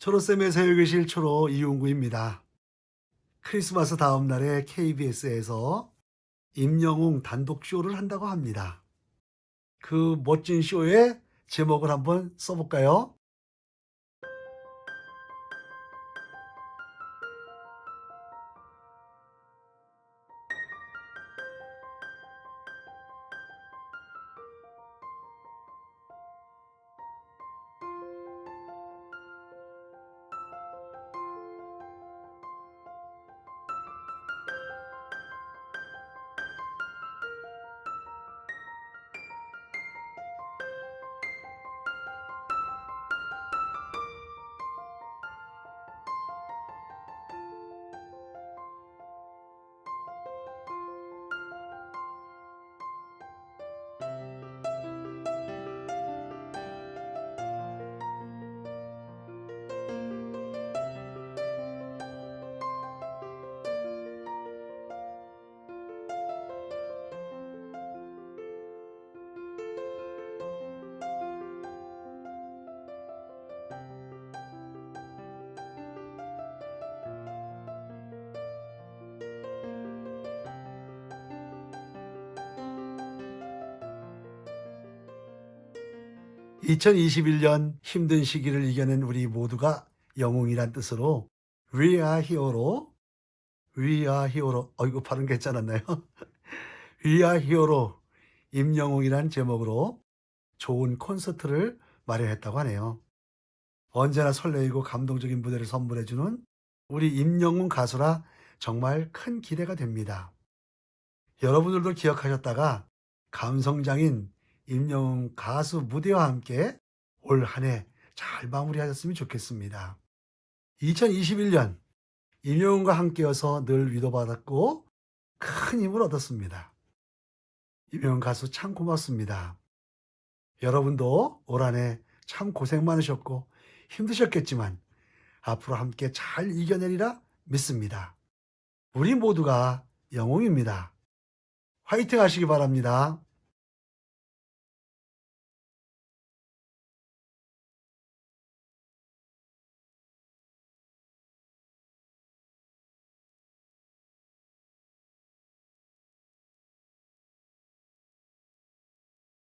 초로쌤의 새벽의실 초로 이용구입니다. 크리스마스 다음 날에 KBS에서 임영웅 단독 쇼를 한다고 합니다. 그 멋진 쇼의 제목을 한번 써볼까요? (2021년) 힘든 시기를 이겨낸 우리 모두가 영웅이란 뜻으로 We are hero, We are hero. 어이구 발음 괜찮았나요? We are hero 임영웅이란 제목으로 좋은 콘서트를 마련했다고 하네요. 언제나 설레이고 감동적인 무대를 선물해주는 우리 임영웅 가수라 정말 큰 기대가 됩니다. 여러분들도 기억하셨다가 감성장인 임영웅 가수 무대와 함께 올 한 해 잘 마무리하셨으면 좋겠습니다. 2021년 임영웅과 함께여서 늘 위로받았고 큰 힘을 얻었습니다. 임영웅 가수 참 고맙습니다. 여러분도 올 한 해 참 고생 많으셨고 힘드셨겠지만 앞으로 함께 잘 이겨내리라 믿습니다. 우리 모두가 영웅입니다. 화이팅 하시기 바랍니다.